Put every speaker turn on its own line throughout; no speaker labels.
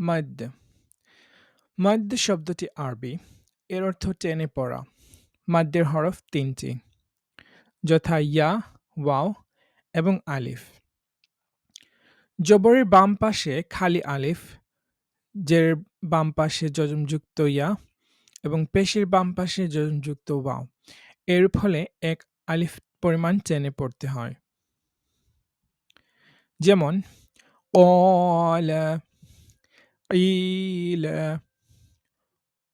মাদ্য মাদ্য শব্দটি আরবি, এর অর্থ টেনে পড়া। মাদ্যের হরফ তিনটি, যথা ইয়া, ওয়াও এবং আলিফ। জবরের বাম পাশে খালি আলিফ, জের বাম পাশে যজমযুক্ত ইয়া এবং পেশির বাম পাশে যজমযুক্ত ওয়াও। এর ফলে এক আলিফ পরিমাণ টেনে পড়তে হয়। যেমন অলা قيل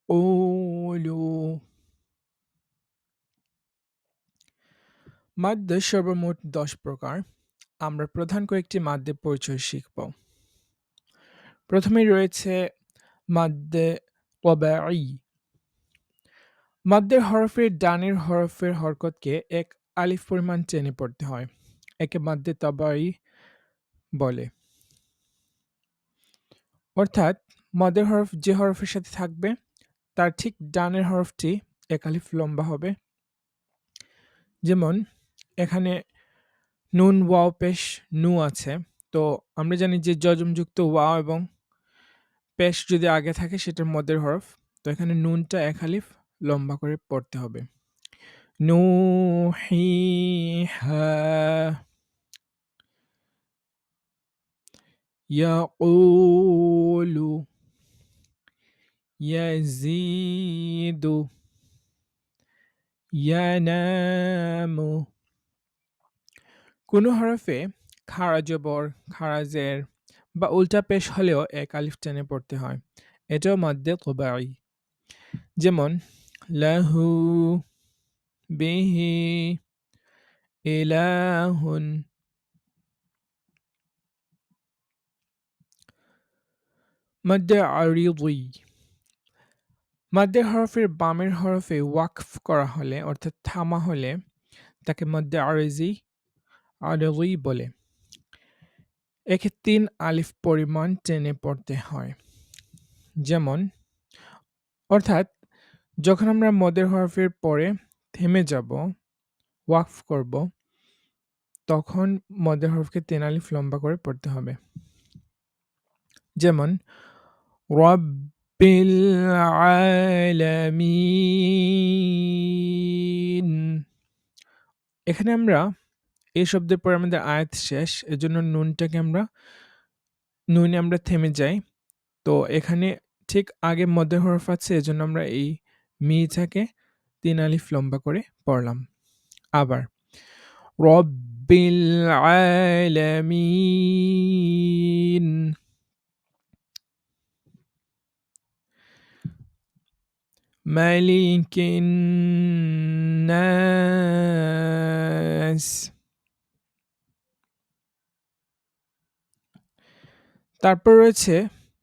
قولوا মাদ্য সর্বমোট দশ প্রকার আমরা প্রধান কয়েকটি মাদ্যের পরিচয় শিখব প্রথমেই রয়েছে মাদ্যে কবাই মাদ্যের হরফের ডানের হরফের হরকতকে এক আলিফ পরিমাণ টেনে পড়তে হয় একে মাদ্যে তবাই বলে অর্থাৎ মদের হরফ যে হরফের সাথে থাকবে, তার ঠিক ডানের হরফটি এক আলিফ লম্বা হবে। যেমন, এখানে নুন, ওয়াও, পেশ, নু আছে। তো আমরা জানি যে যজমযুক্ত ওয়াও এবং পেশ যদি আগে থাকে সেটার মদের হরফ। তো এখানে নুনটা এক আলিফ লম্বা করে পড়তে হবে। নু, হি, হা يقول يزيد ينام কোনো হরফে খাড়া জবর খাড়া জের বা উল্টা পেশ হলেও এক আলিফ টেনে পড়তে হয় এটাও মাদ্দে কবাই যেমন লাহু বিহি ইলাহুন মাদ্দে আরিদি মাদ্দের হরফের বামের হরফে ওয়াকফ করা হলে অর্থাৎ থামা হলে, তাকে মধ্যে আরেজি আরবি বলে। একে তিন আলিফ পরিমাণ টেনে পড়তে হয়। যেমন অর্থাৎ যখন আমরা মদের হরফের পরে থেমে যাব ওয়াকফ করব, তখন মদের হরফকে তিন আলিফ লম্বা করে পড়তে হবে। যেমন রব্বিল আলামিন। এখানে আমরা এই শব্দের পরে আমাদের আয়াত শেষ, এজন্য নুনটাকে আমরা, নুনে আমরা থেমে যাই। তো এখানে ঠিক আগে মধ্যে হরফ আছে, এজন্য আমরা এই মিটাকে তিন আলিফ লম্বা করে পড়লাম। আবার, রব্বিল আলামিন। মালিকিন নাস তারপর রয়েছে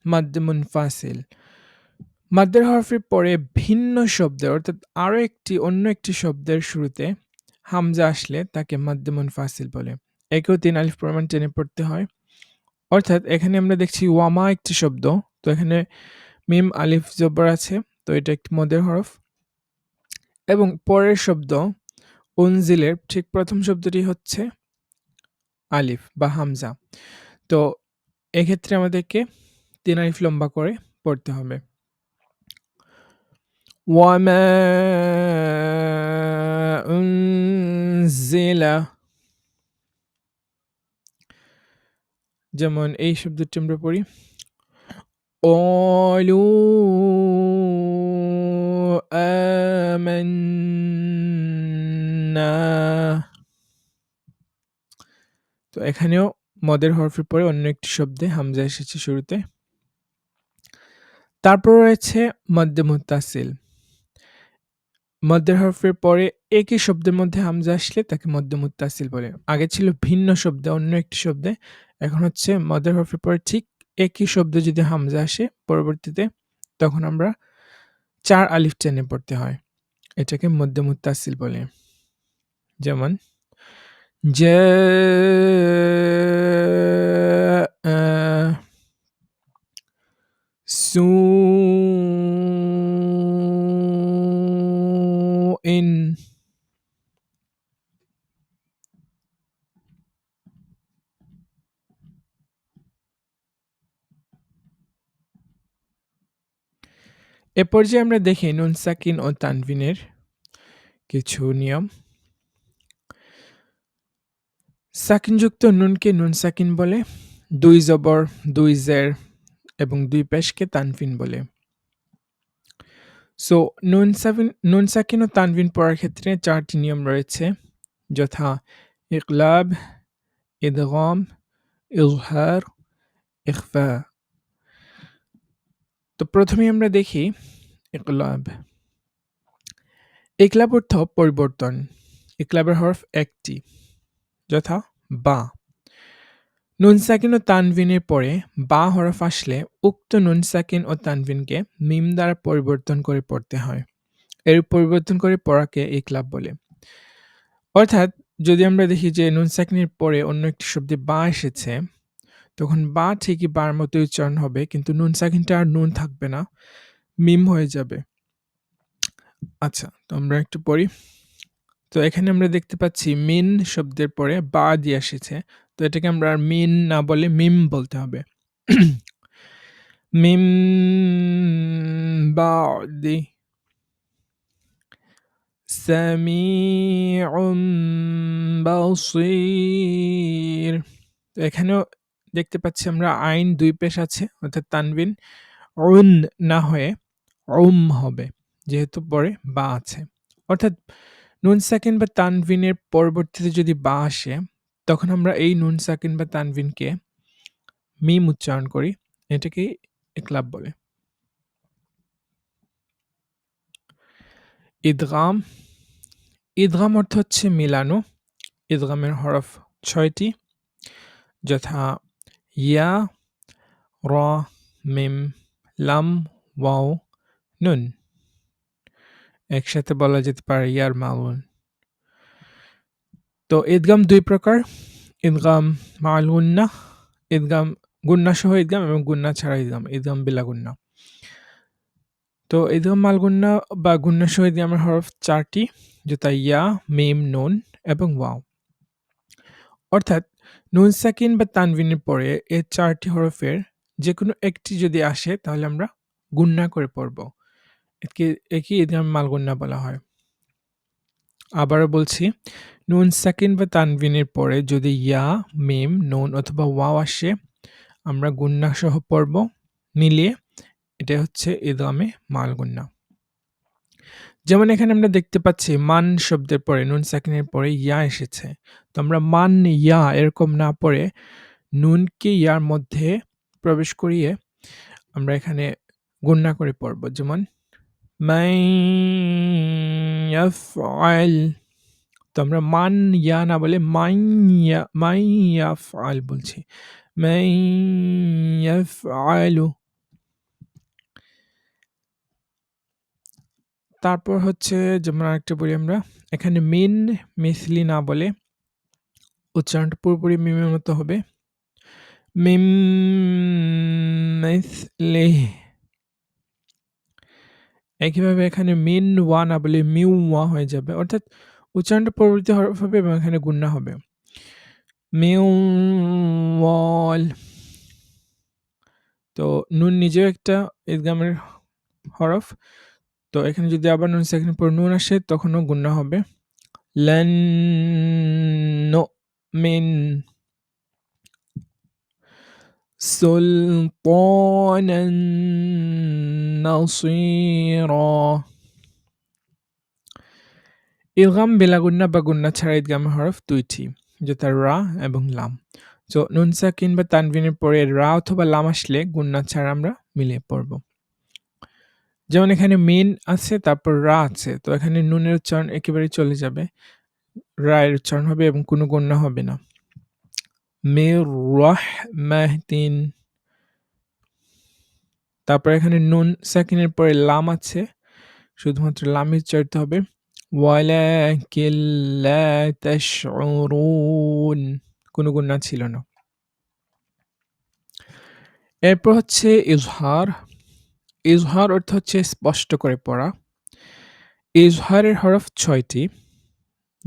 মাদ্দে মুনফাসিল মাদ্দের হরফের পরে ভিন্ন শব্দের, অর্থাৎ আরও একটি, অন্য একটি শব্দের শুরুতে হামজা আসলে তাকে মাদ্দে মুনফাসিল বলে। একেও তিন আলিফ পরিমাণ টেনে পড়তে হয়। অর্থাৎ এখানে আমরা দেখছি ওয়ামা একটি শব্দ, তো এখানে মিম আলিফ জব্বর আছে। তো এটা একটি মদের হরফ। এবং পরের শব্দ উনজিলের ঠিক প্রথম শব্দটি হচ্ছে আলিফ বা হামজা। তো এক্ষেত্রে আমাদেরকে তিন আলিফ লম্বা করে পড়তে হবে। যেমন এই শব্দটি আমরা পড়ি। قالوا آمنا তো এখানেও মদের হরফের পরে অন্য একটি শব্দে হামজা এসেছে শুরুতে তারপর রয়েছে মধ্যে মুতাসিল মধ্যের হরফের পরে একই শব্দের মধ্যে হামজা আসলে তাকে মধ্য মুতাসিল বলে আগে ছিল ভিন্ন শব্দে অন্য একটি শব্দে এখন হচ্ছে মদের হরফের পরে ঠিক একই শব্দ যদি হামজা আসে পরবর্তীতে, তখন আমরা চার আলিফ টেনে পড়তে হয়। এটাকে মধ্যে মুতাসিল বলে। যেমন যে সু ইন এ পর্যায়ে আমরা দেখি নুন সাকিন ও তানভিনের কিছু নিয়ম। সাকিনযুক্ত নুনকে নুন সাকিন বলে, দুই জবর, দুই জের এবং দুই পেশকে তানভিন বলে। সো নুন সাবিন নুন সাকিন ও তানভিন পড়ার ক্ষেত্রে চারটি নিয়ম রয়েছে, যথা ইকলাব ইদগম, ইজহার ইখফা তো প্রথমে আমরা দেখি ইকলাব। ইকলাব অর্থ পরিবর্তন। ইকলাবের হরফ একটি, যথা বা। নুন সাকিন ও তানভিনের পরে বা হরফ আসলে উক্ত নুন সাকিন ও তানভিনকে মিম দ্বারা পরিবর্তন করে পড়তে হয়। এর পরিবর্তন করে পড়াকে ইকলাব বলে। অর্থাৎ যদি আমরা দেখি যে নুন সাকিনের পরে অন্য একটি শব্দে বা এসেছে তখন বা ঠিকই বার মতো উচ্চারণ হবে, কিন্তু নুন সাকিনটা আর নুন থাকবে না, মিম হয়ে যাবে। আচ্ছা তো আমরা একটু পড়ি। তো এখানে আমরা দেখতে পাচ্ছি মিন শব্দের পরে বা দিয়ে এসেছে। তো এটাকে আমরা আর মিন না বলে মিম বলতে হবে। মিম বাদি সামিউম বাসির। তো এখানেও দেখতে পাচ্ছি আমরা আইন দুই পেশ আছে, অর্থাৎ তানবিন। উন না হয়ে উম হবে, যেহেতু পরে বা আছে। অর্থাৎ নুন সাকিন বা তানভিনের পরবর্তীতে যদি বা আসে, তখন আমরা এই নুন সাকিন বা তানভিনকে মিম উচ্চারণ করি, এটাকে একলাব বলে। ঈদগাম ঈদগাম অর্থ হচ্ছে মিলানো। ঈদগামের হরফ ছয়টি, যথা ইয়া র মিম লাম ওয়াও নুন একসাথে বলা যেতে পারে ইয়ার মাউন তো ঈদগাম দুই প্রকার। ঈদগাম মাল, গুন্না, ঈদগাম গুন্না সহ ঈদগাম এবং গুন্না ছাড়া ঈদগাম ঈদগাম বিলা গুন্না। তো ঈদগাম মাল, গুন্না বা গুন্না সহ ঈদগামের হরফ চারটি যেটা ইয়া, মিম, নুন এবং ওয়াও। অর্থাৎ নুন সাকিন বা তানভিনের পরে এ চারটি হরফের যে কোনো একটি যদি আসে, তাহলে আমরা গুন্না করে পড়ব। একে, একই এদের মাল গুন্না বলা হয়। আবারও বলছি নুন সাকিন বা তানভিনের পরে যদি ইয়া, মিম, নুন অথবা ওয়াও আসে, আমরা গুন্না সহ পড়ব, মিলিয়ে এটা হচ্ছে ইদগামে মাল গুন্না যেমন এখানে আমরা দেখতে পাচ্ছি মান শব্দের পরে, নুন সাকিনের পরে ইয়া এসেছে। তো আমরা মান ইয়া এরকম না পড়ে নুনকে ইয়ার মধ্যে প্রবেশ করিয়ে আমরা এখানে গুন্না করে পড়ব। যেমন তো আমরা মান ইয়া না বলে মাই ইয়া মাই ইয়াফআল বলছি। মাই ইয়াফআলু তারপর হচ্ছে যেমন আরেকটা বলি আমরা, এখানে মিন, মিসলি না বলে উচ্চারণটা পুরোপুরি মিমের মতো হবে। মিম, মিসলি। একইভাবে এখানে মিন, ওয়া না বলে মিউ, ওয়া হয়ে যাবে। অর্থাৎ উচ্চারণটা পরবর্তী হরফ হবে এবং এখানে গুন্না হবে। মিউ, ওয়াল। তো নুন নিজেও একটা ঈদগামের হরফ। তো এখানে যদি আবার নুন সেখানে পর নুন আসে তখনও গুন্না হবে লেন মিন سلطانا نصيرا ইলগাম বেলাগুন্না বা গুন্না ছাড়া ঈদগামের হরফ দুইটি যেটা রা এবং লাম তো নুন সাকিন বা তানভিনের পরে রা অথবা লাম আসলে গুন্না ছাড়া আমরা মিলিয়ে পড়ব যেমন এখানে মিন আছে, তারপর রা আছে। তো এখানে নুনের উচ্চারণ একেবারে চলে যাবে। রায়ের উচ্চারণ হবে এবং কোনো গুন্না হবে না। মির রাহমাতিন। তারপর এখানে নুন সাকিনের পরে লাম আছে। শুধুমাত্র লাম উচ্চারিত হবে। ওয়ালাকিন লা তাশউরুন। কোনো গুন্না ছিল না। এরপর হচ্ছে ইজহার। ইজহার অর্থ হচ্ছে স্পষ্ট করে পড়া। ইজহারের হরফ ছয়টি,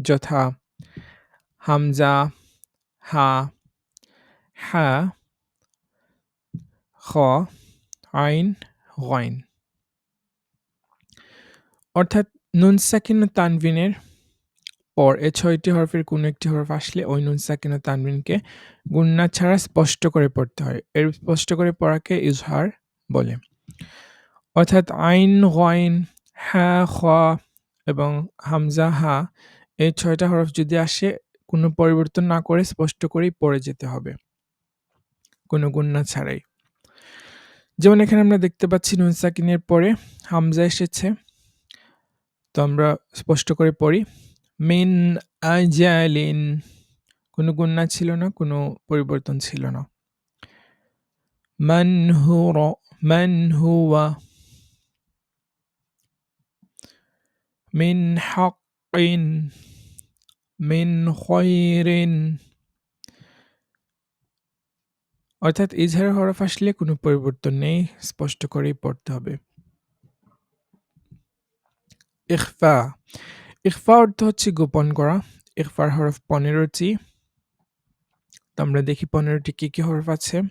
যথা হামজা, হা হা, খ, আইন গইন অর্থাৎ নুন সাকিন ও তানবিনের পর এ ছয়টি হরফের কোনো একটি হরফ আসলে ওই নুন সাকিন ও তানবিনকে গুন্না ছাড়া স্পষ্ট করে পড়তে হয়। এর স্পষ্ট করে পড়াকে ইজহার বলে। অর্থাৎ আইন গয়ন হা খ এবং হামজা, হা, এই ছয়টা হরফ যদি আসে, কোনো পরিবর্তন না করে স্পষ্ট করেই পড়ে যেতে হবে। কোনো গুন্না ছাড়াই। যেমন এখানে আমরা দেখতে পাচ্ছি নুন সাকিনের পরে হামজা এসেছে। তো আমরা স্পষ্ট করে পড়ি। মিন আজালিন। কোনো গুন্না ছিল না, কোনো পরিবর্তন ছিল না। মান হুর, মান হুয়া মিন হাক্কিন মিন খয়রিন অর্থাৎ ইজহার হরফ আসলে কোনো পরিবর্তন নেই, স্পষ্ট করেই পড়তে হবে। ইখফা ইখফা অর্থ হচ্ছে গোপন করা। ইখফার হরফ পনেরোটি। তো আমরা দেখি পনেরোটি কি কি হরফ আছে।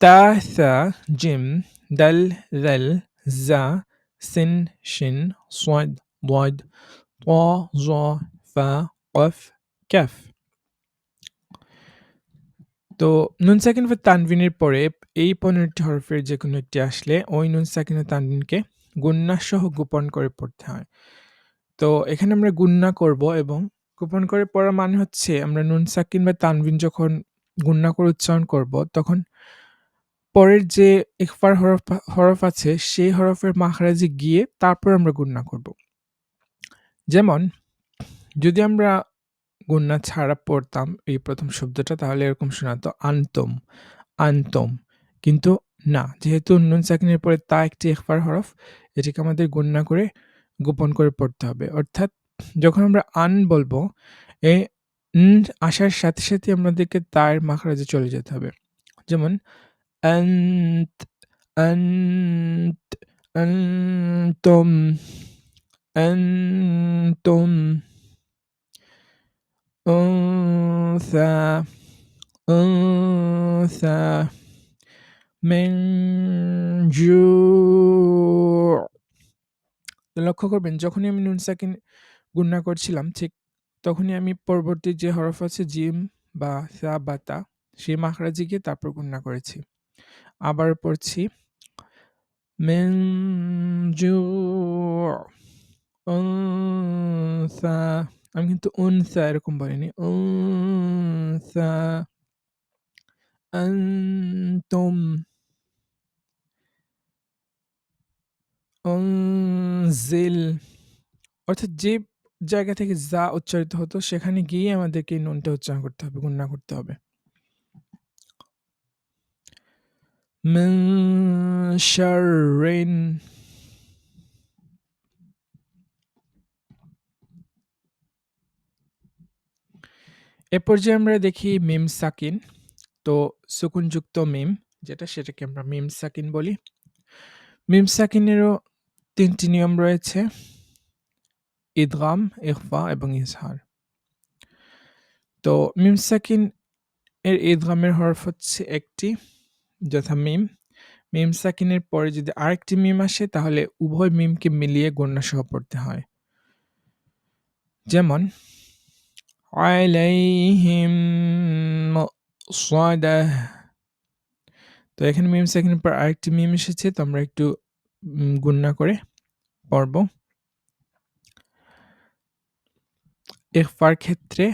তা, সা, জিম, দাল দাল, জা, সিন, শিন, সোয়াদ। ضاد ط ظ ফা কফ ক্যাফ তো নুন সাকিন বা তানভিনের পরে এই পনেরোটি হরফের যে কোনো একটি আসলে ওই নুন সাকিন ও তানভিনকে গুন্না সহ গোপন করে পড়তে হয় তো এখানে আমরা গুন্না করব এবং গোপন করে পড়া মানে হচ্ছে আমরা নুন সাকিন বা তানভিন যখন গুন্না করে উচ্চারণ করব তখন পরের যে ইকফার হরফ হরফ আছে সেই হরফের মাখরাজে গিয়ে তারপর আমরা গুন্না করব যেমন, যদি আমরা গুন্না ছাড়া পড়তাম এই প্রথম শব্দটা, তাহলে এরকম শোনাতো আন্তম আন্তম। কিন্তু না, যেহেতু নুন সাকিনের পরে তা একটি একবার হরফ, এটিকে আমাদের গণ্যা করে গোপন করে পড়তে হবে। অর্থাৎ যখন আমরা আন বলব, এ আসার সাথে সাথে আমাদেরকে তার মাখরাজে চলে যেতে হবে। যেমন অন্ত অন্ত অন্তম أنتم أنثى أنثى من جوع লক্ষ্য করবেন যখনই আমি নুন সাকিন গুন্না করছিলাম ঠিক তখনই আমি পরবর্তী যে হরফ আছে জিম বা সা বা তা সেই মাখরাজি গিয়ে তারপর গুন্না করেছি আবার পড়ছি من جوع أنثى আমি কিন্তু উনসা এরকম বলিনি উনসা أنتم أنزل অর্থাৎ যে জায়গা থেকে যা উচ্চারিত হতো সেখানে গিয়ে আমাদেরকে এই নুনটা উচ্চারণ করতে হবে গুন্না করতে হবে من شر এ পর্যায়ে আমরা দেখি মিম সাকিন। তো সুকুনযুক্ত মিম, যেটা সেটাকে আমরা মিম সাকিন বলি। মিম সাকিনেরও তিনটি নিয়ম রয়েছে ঈদগাম ইকফা এবং ইজহার। তো মিম সাকিন এর ঈদগামের হরফ হচ্ছে একটি যথা মিম। মিম সাকিনের পরে যদি আরেকটি মিম আসে, তাহলে উভয় মিমকে মিলিয়ে গণ্য সহ পড়তে হয়। যেমন আলাইহিম সাদাহ তো এখানে মিম সাকিনের পর আরেকটি মিম এসেছে, তো আমরা একটু গুন্না করে পড়ব। ইখফার ক্ষেত্রে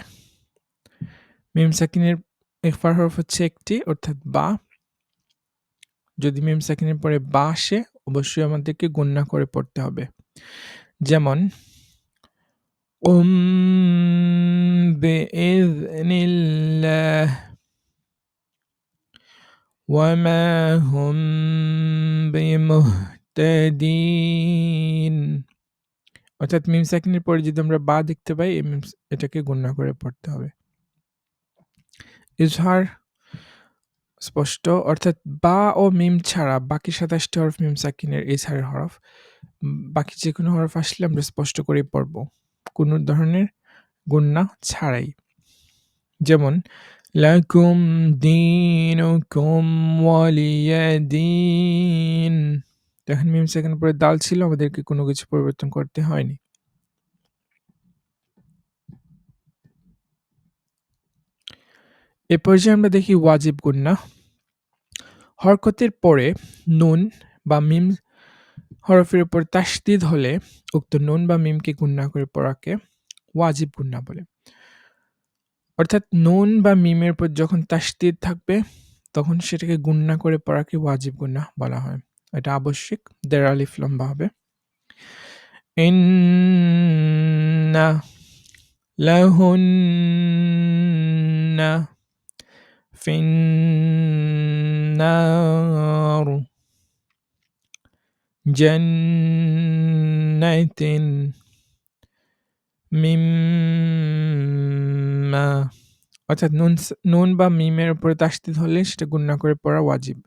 মিম সাকিনের ইখফার হরফ হচ্ছে একটি, অর্থাৎ বা। যদি মিম সাকিনের পরে বা আসে, অবশ্যই আমাদেরকে গুন্না করে পড়তে হবে। যেমন قم بإذن الله وما هم بمهتدين অর্থাৎ মিম সাকিনের পরে যদি আমরা বা দেখতে পাই এটাকে গুন্না করে পড়তে হবে ইজহার স্পষ্ট অর্থাৎ বা ও মিম ছাড়া বাকি সাতাশটি হরফ মিম সাকিনের ইজহারের হরফ বাকি যে কোনো হরফ আসলে আমরা স্পষ্ট করে পড়ব কোনো ধরনের গুন্না ছাড়াই। যেমন, লাকুম দিনুকুম দিন তো এখন মিম সেকেন্ড পরে দাল ছিল, আমাদেরকে কোনো কিছু পরিবর্তন করতে হয়নি। এ পর্যায়ে আমরা দেখি ওয়াজিব গুন্না হরকতের পরে নুন বা মিম হরফের উপর তাসদিদ হলে উক্ত নুন বা মিমকে গুন্না করে পড়াকে ওয়াজিব গুন্না বলে। অর্থাৎ নুন বা মিমের উপর যখন তাসদিদ থাকবে, তখন সেটাকে গুন্না করে পড়াকে ওয়াজিব গুন্না বলা হয়। এটা আবশ্যিক দের আলিফ লম্বা হবে। ইন্না ফিন্নার জান্নাতিন মিম্মা অর্থাৎ নুন নুন বা মিমের উপরে তাসদিদ হলে সেটা গুন্না করে পড়া ওয়াজিব।